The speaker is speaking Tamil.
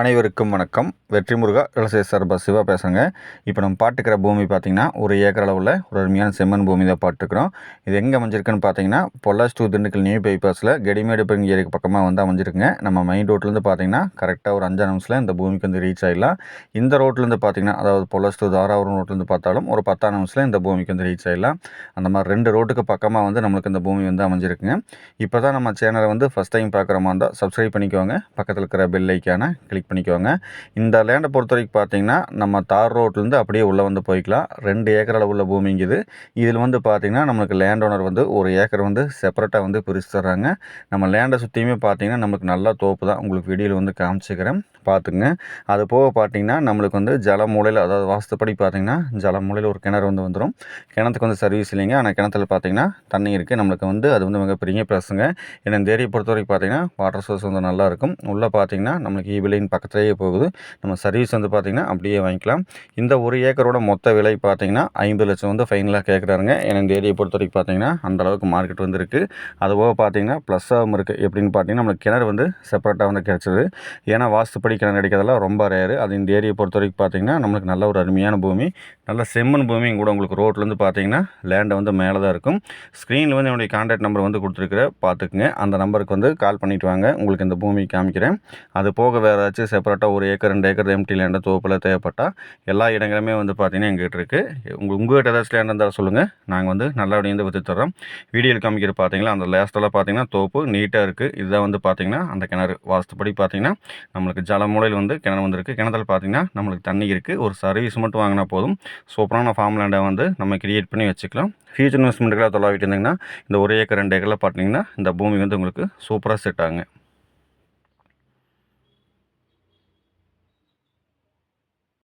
அனைவருக்கும் வணக்கம். வெற்றி முருகா விவசாய சார்பா சிவா பேசுங்க இப்போ நம்ம பாட்டுக்கிற பூமி பார்த்திங்கன்னா ஒரு ஏக்கர் அளவில் ஒரு அருமையான செம்மண் பூமி தான் பாட்டுக்கிறோம் இது எங்கே அமைஞ்சிருக்குன்னு பார்த்தீங்கன்னா பொல்லாஸ் டூ திண்டுக்கல் நியூ பைபாஸில் கெடிமேடு பங்கி ஏரிக்கு பக்கமாக வந்து அமைஞ்சிருக்குங்க. நம்ம மெயின் ரோட்லேருந்து பார்த்தீங்கன்னா கரெக்டாக ஒரு அஞ்சாறு நிமிஷத்தில் இந்த பூமிக்கு வந்து ரீச் ஆகிடலாம் இந்த ரோட்லேருந்து பார்த்தீங்கன்னா அதாவது பொல்லாஸ் டூ தாராபுரம் ரோட்லேருந்து பார்த்தாலும் ஒரு பத்தாம் நிமிஷத்தில் இந்த பூமிக்கு வந்து ரீச் ஆகிடலாம் அந்த மாதிரி ரெண்டு ரோட்டுக்கு பக்கமாக வந்து நம்மளுக்கு இந்த பூமி வந்து அமைஞ்சிருக்குங்க. இப்போ தான் நம்ம சேனலை வந்து ஃபஸ்ட் டைம் பார்க்குற மாதிரி இருந்தால் சப்ஸ்கிரைப் பண்ணிக்கோங்க. பக்கத்தில் இருக்கிற பெல் ஐக்கான கிளிக் பண்ணிக்கோங்க. இந்த லேண்டை பொறுத்த வரைக்கும் பார்த்தீங்கன்னா நம்ம தார் ரோட்லேருந்து அப்படியே உள்ளே வந்து போய்க்கலாம். ரெண்டு ஏக்கர் அளவுள்ள பூமிங்குது இதில் வந்து பார்த்திங்கன்னா நம்மளுக்கு லேண்ட் ஓனர் வந்து ஒரு ஏக்கர் வந்து செப்பரேட்டாக வந்து பிரித்து தர்றாங்க. நம்ம லேண்டை சுற்றியுமே பார்த்தீங்கன்னா நம்மளுக்கு நல்லா தோப்பு தான். உங்களுக்கு வீடியோவில் வந்து காமிச்சிக்கிறேன். பார்த்துங்க அது போக பார்த்தீங்கன்னா நம்மளுக்கு வந்து ஜல மூலையில் அதாவது வாஸ்துப்படி பார்த்தீங்கன்னா ஜல மூலையில் ஒரு கிணறு வந்து வந்துடும் கிணத்துக்கு வந்து சர்வீஸ் இல்லைங்க. ஆனால் கிணத்துல பார்த்திங்கன்னா தண்ணி இருக்குது நம்மளுக்கு வந்து அது வந்து மிகப்பெரிய ப்ளஸ்ஸுங்க ஏன்னா இந்த ஏரியை பொறுத்த வரைக்கும் பார்த்தீங்கன்னா வாட்டர் சோர்ஸ் வந்து நல்லாயிருக்கும் உள்ளே பார்த்தீங்கன்னா நம்மளுக்கு ஈவிலைன் பக்கத்துலேயே போகுது. நம்ம சர்வீஸ் வந்து பார்த்திங்கன்னா அப்படியே வாங்கிக்கலாம். இந்த ஒரு ஏக்கரோட மொத்த விலை பார்த்திங்கன்னா ஐம்பது லட்சம் வந்து ஃபைனலாக கேட்குறாருங்க. ஏன்னா இந்த ஏரியை பொறுத்த வரைக்கும் பார்த்திங்கன்னா அந்தளவுக்கு மார்க்கெட் வந்து இருக்குது அதுபோக பார்த்திங்கன்னா ப்ளஸ்ஸாகவும் இருக்குது எப்படின்னு பார்த்தீங்கன்னா நம்மளுக்கு கிணறு வந்து செப்பரேட்டாக வந்து கிடச்சிது ஏன்னா வாஸ்துப்படி கிணறு கிடைக்கிறதெல்லாம் ரொம்ப ரேரு அது இந்த ஏரியை பொறுத்த வரைக்கும் பார்த்திங்கன்னா நம்மளுக்கு நல்ல ஒரு அருமையான பூமி. நல்ல செம்மண் பூமியும் கூட உங்களுக்கு ரோட்லேருந்து பார்த்தீங்கன்னா லேண்டை வந்து மேலே தான் இருக்கும். ஸ்க்ரீனில் வந்து என்னுடைய கான்டாக்ட் நம்பர் வந்து கொடுத்துருக்குற பார்த்துக்குங்க. அந்த நம்பருக்கு வந்து கால் பண்ணிவிட்டு வாங்க. உங்களுக்கு இந்த பூமி காமிக்கிறேன். அது போக வேறு ஏதாச்சும் செப்பரேட்டாக ஒரு ஏக்கர் ரெண்டு ஏக்கர் எம்டி லேண்டை தோப்பில் தேவைப்பட்டால் எல்லா இடங்களுமே வந்து பார்த்தீங்கன்னா எங்கிட்ட இருக்குது உங்கள் உங்கள்கிட்ட ஏதாச்சும் லேண்ட் இருந்தால் சொல்லுங்கள் நாங்கள் வந்து நல்லபடியாக வந்து விற்று தரோம் வீடியோவில் காமிக்கிற பார்த்தீங்களா அந்த லேஸ்டெல்லாம் பார்த்தீங்கன்னா தோப்பு நீட்டாக இருக்குது இதுதான் வந்து பார்த்தீங்கன்னா அந்த கிணறு வாஸ்துப்படி பார்த்தீங்கன்னா நம்மளுக்கு ஜல மூலையில் வந்து கிணறு வந்துருக்கு. கிணத்துல பார்த்தீங்கன்னா நம்மளுக்கு தண்ணி இருக்குது ஒரு சர்வீஸ் மட்டும் வாங்கினா போதும். சூப்பரான ஃபார்ம் லேண்டை வந்து நம்ம கிரியேட் பண்ணி வச்சுக்கலாம். ஃபியூச்சர் இன்வெஸ்ட்மெண்ட்டுக்கெல்லாம் தொலைவிட்டு இருந்தீங்கன்னா இந்த ஒரு ஏக்கர் ரெண்டு ஏக்கரில் பார்த்தீங்கன்னா இந்த பூமி வந்து உங்களுக்கு சூப்பராக செட் ஆகுங்க.